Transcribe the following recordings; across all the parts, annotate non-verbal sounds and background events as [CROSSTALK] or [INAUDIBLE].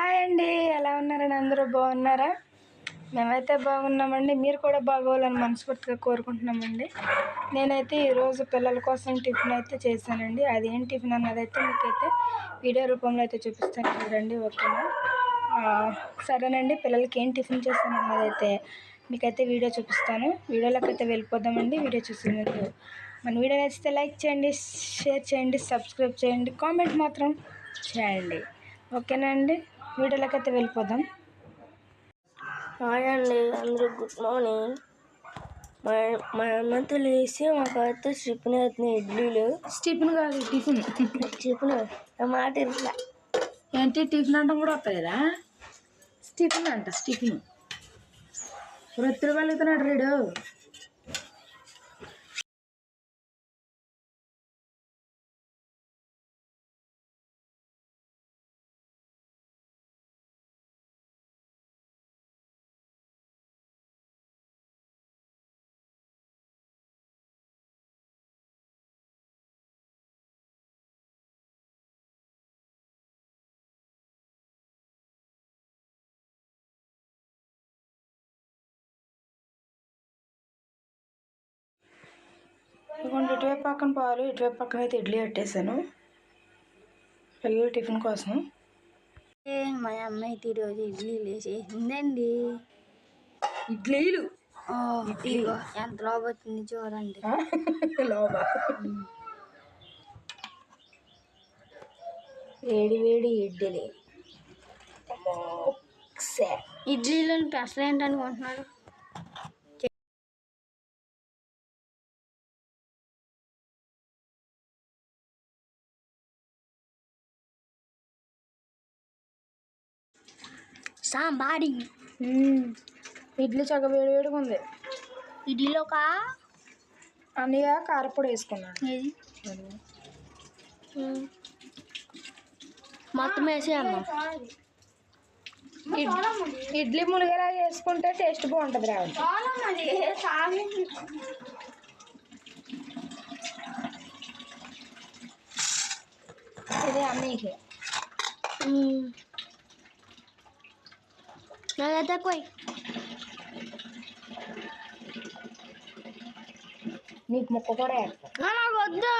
Hi అండి. ఎలా ఉన్నారండి అందరూ బాగున్నారా? మేమైతే బాగున్నామండి. మీరు కూడా బాగోవాలని మనస్ఫూర్తిగా కోరుకుంటున్నామండి. నేనైతే ఈరోజు పిల్లల కోసం టిఫిన్ అయితే చేశానండి. అది ఏం టిఫిన్ అన్నదైతే మీకైతే వీడియో రూపంలో అయితే చూపిస్తాను చూడండి ఓకేనా? సరేనండి. పిల్లలకి ఏం టిఫిన్ చేస్తాను అన్నదైతే మీకైతే వీడియో చూపిస్తాను. వీడియోలోకి అయితే వెళ్ళిపోదామండి. వీడియో చూసే ముందు మన వీడియో నచ్చితే లైక్ చేయండి షేర్ చేయండి సబ్స్క్రైబ్ చేయండి కామెంట్ మాత్రం చేయండి. ఓకేనా అండి? వీడియోలోకి అయితే వెళ్ళిపోదాం. హాయ్ అండి అందరూ గుడ్ మార్నింగ్. మా మా అమ్మతో లేచి మాకు అయితే స్టిఫిన్ అవుతున్నాయి ఇడ్లీలు. స్టిఫిన్ కాదు టిఫిన్. స్టిఫిన్ ఆ మాట ఇట్లా ఏంటి టిఫిన్ అంటాం కూడా వస్తుందా స్టిఫిన్ అంట స్టిఫిన్. వృత్తులు వెళ్తున్నాడు రీడు. ఇదిగోండి ఇటువైపు పక్కన పాలు ఇటువైపు పక్కన అయితే ఇడ్లీ పెట్టేశాను. పిల్లల టిఫిన్ కోసం. మా అమ్మ అయితే ఈరోజు ఇడ్లీ లేచేసిందండి. ఇడ్లీలు? ఎంత లోపు వచ్చింది చూడండి. లోబా? వేడి వేడి ఇడ్లీ ఇడ్లీలోని పెసలు ఏంటనుకుంటున్నాడు సాంబారి ఇడ్లీ. చక్క వేడి వేడిగా ఉంది. ఇడ్లీలో కా అన్నయ్య కారపొడి వేసుకున్నాడు. ఏది? మొత్తం వేసే అమ్మ. ఇడ్- ఇడ్లీ మునిగేలా చేసుకుంటే టేస్ట్ బాగుంటుంది రావాలి ఇది అన్నయ్యకి. నాకైతే పోయి నీకు ముక్క కూడా వేస్తా నాకు వద్దు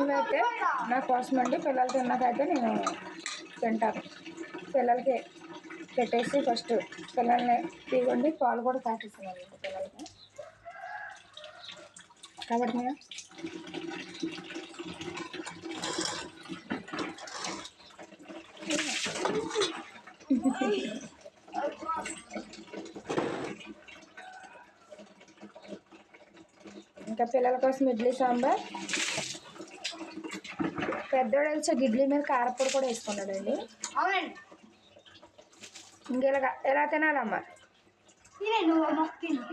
ఇవైతే నా కోసం అండి పిల్లలు తిన్నాకైతే నేను తింటాను. పిల్లలకి పెట్టేసి ఫస్ట్ పిల్లల్ని తీగొండి పాలు కూడా తాకిస్తున్నాను పిల్లలకి. కాబట్టి నేను ఇంకా పిల్లల కోసం ఇడ్లీ సాంబార్. పెద్దోడు వచ్చి ఇడ్లీ మీద కారపొడి కూడా వేసుకున్నాడండి. అవునండి. ఇంకెలా ఎలా తినాలమ్మా?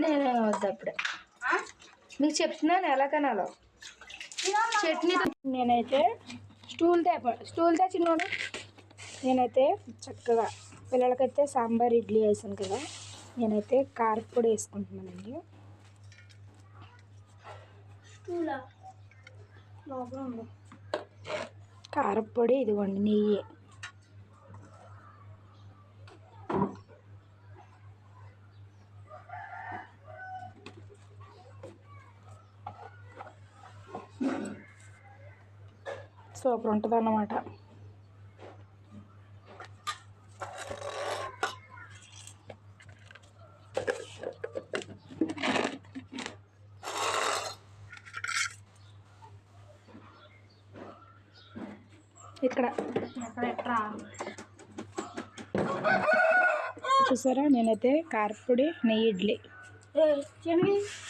నేనే వద్దు అప్పుడే. మీకు చెప్తున్నాను ఎలా తినాలో. చట్నీ నేనైతే స్టూల్ తేప స్టూల్ తెచ్చినోడు. నేనైతే చక్కగా పిల్లలకైతే సాంబార్ ఇడ్లీ వేసాను కదా. నేనైతే కారపొడి వేసుకుంటున్నానండి. కారపొడి ఇదిగోండి నెయ్యి. సూపర్ ఉంటుంది అన్నమాట. ఇక్కడ. చూసారా? నేనైతే కారపొడి నెయ్యి ఇడ్లీ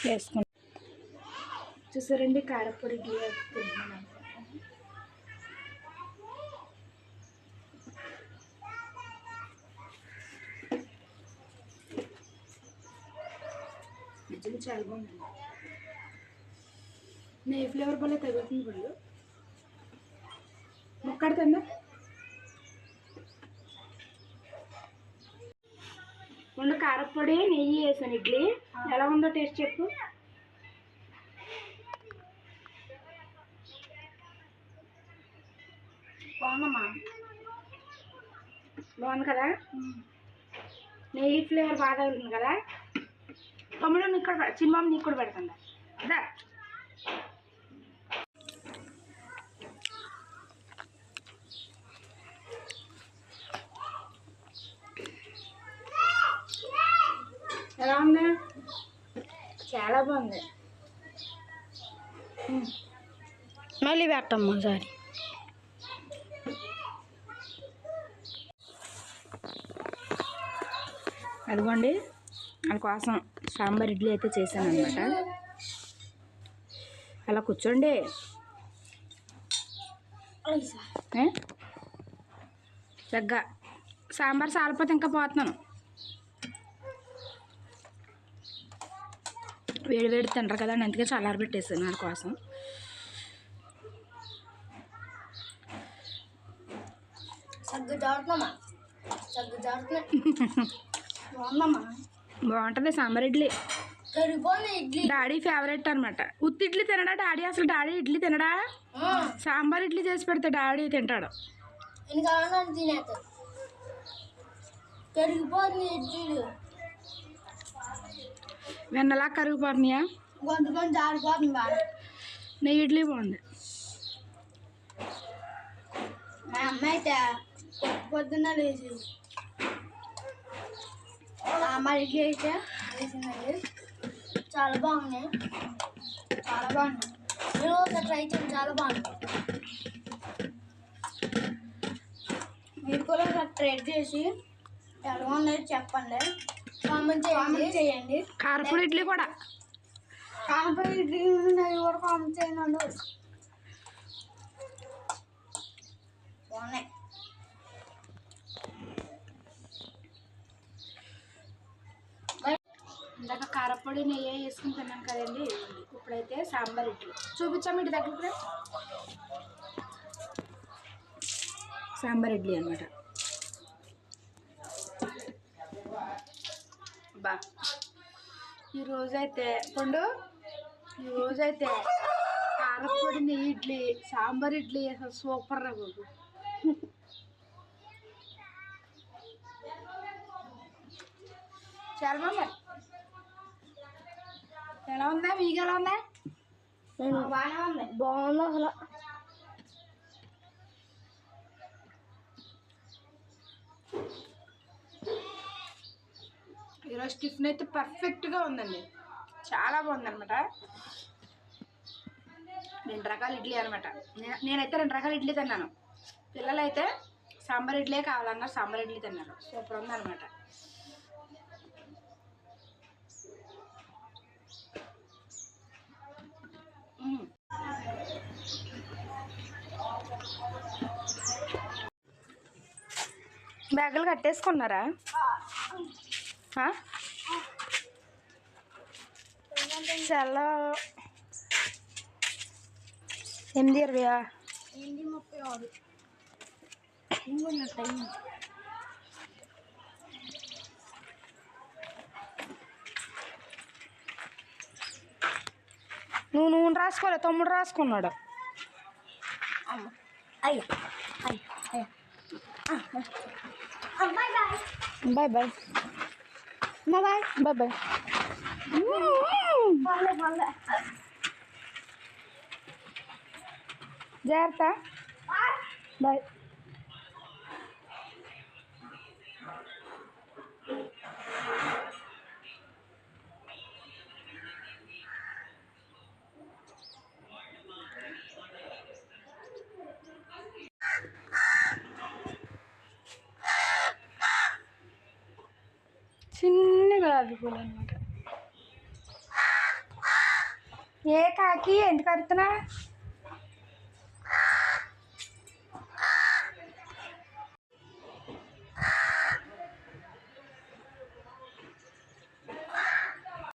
వేసుకున్నాను చూసారండి కారపొడి ఇడ్లీ వేసుకుంటున్నాను నిజంగా చాలా బాగుంది నెయ్యి ఫ్లేవర్ వల్ల తగ్గుతుంది వాళ్ళు ముక్కడుతుందా ముందు కారపొడి నెయ్యి వేసాను ఇడ్లీ. ఎలా ఉందో టేస్ట్ చెప్పు. బాగుందమ్మా. బాగుంది కదా? నెయ్యి ఫ్లేవర్ బాగా తగులుతుంది కదా? తమ్ముడు నీకు కూడా నీకు కూడా పెడతాను దా ఎలా ఉంది? చాలా బాగుంది. మళ్ళీ పెట్టమ్మా సారి అదిగోండి వాళ్ళ కోసం సాంబార్ ఇడ్లీ అయితే చేశాను అనమాట అలా కూర్చోండి? చక్కగా సాంబార్ సాలిపోతే ఇంకా పోతున్నాను. వేడి వేడి తినరు కదా అని అందుకే చల్లారి పెట్టేసాను వాళ్ళ కోసం. సగ్గు జాడుతున్నామా సగ్గు జాడుతున్నా [LAUGHS] బాగుంటుంది సాంబార్ ఇడ్లీ. డాడీ ఫేవరెట్ అనమాట ఉత్తి ఇడ్లీ తినడా డాడీ? అసలు డాడీ ఇడ్లీ తినడా? సాంబార్ ఇడ్లీ చేసి పెడితే డాడీ తింటాడు. వెన్నలా కరిగిపోతున్నాయా? నెయ్యి ఇడ్లీ బాగుంది. మా అమ్మ అయితే పొద్దున్న లేచి ఇడ్లీ అయితే వేసిందండి చాలా బాగున్నాయి. చాలా బాగున్నాయి. మీరు ఒకసారి ట్రై చేయండి చాలా బాగుంది మీరు కూడా ఒకసారి ట్రై చేసి ఎలా ఉన్నది చెప్పండి. కామెంట్ చేయండి. చేయండి. కారపొడి ఇడ్లీ కూడా. కామెంట్ ఇడ్లీ ఉన్నది కూడా కామెంట్ చేయండి. బాగున్నాయి. ఇందాక కారపొడి నెయ్యి వేసుకుని తిన్నాం కదండి. ఇప్పుడైతే సాంబార్ ఇడ్లీ. చూపించాము ఇటు దగ్గర సాంబార్ ఇడ్లీ అనమాట బా. ఈరోజైతే పండు ఈరోజైతే కారపొడి నెయ్యి ఇడ్లీ సాంబార్ ఇడ్లీ అసలు సూపర్ రా బాబు. చాలా బాగుంది ఎలా ఉందా? మీకు ఎలా ఉందా? బాగానే ఉంది. బాగుంది అసలు. ఈరోజు టిఫిన్ అయితే పర్ఫెక్ట్గా ఉందండి. చాలా బాగుందన్నమాట. రెండు రకాల ఇడ్లీ అనమాట నేనైతే రెండు రకాల ఇడ్లీ తిన్నాను. పిల్లలైతే సాంబార్ ఇడ్లీ కావాలన్నారు సాంబార్ ఇడ్లీ తిన్నారు. సూపర్ ఉందన్నమాట. బ్యాగులు కట్టేసుకున్నారా? చాలా ఎనిమిది ఇరవయా? ఎనిమిది ముప్పై ఆరు టైం నువ్వు నూనె రాసుకోలే తమ్ముడు రాసుకున్నాడు. అయ్యా అయ్యా అయ్యా பாய் பாய் அம்மா பாய் பாய் பாய் ஜாகிரதா பாய் చిన్న గులాబీ పూలు అనమాట ఏ కాకి ఎందుకు అరుతున్నా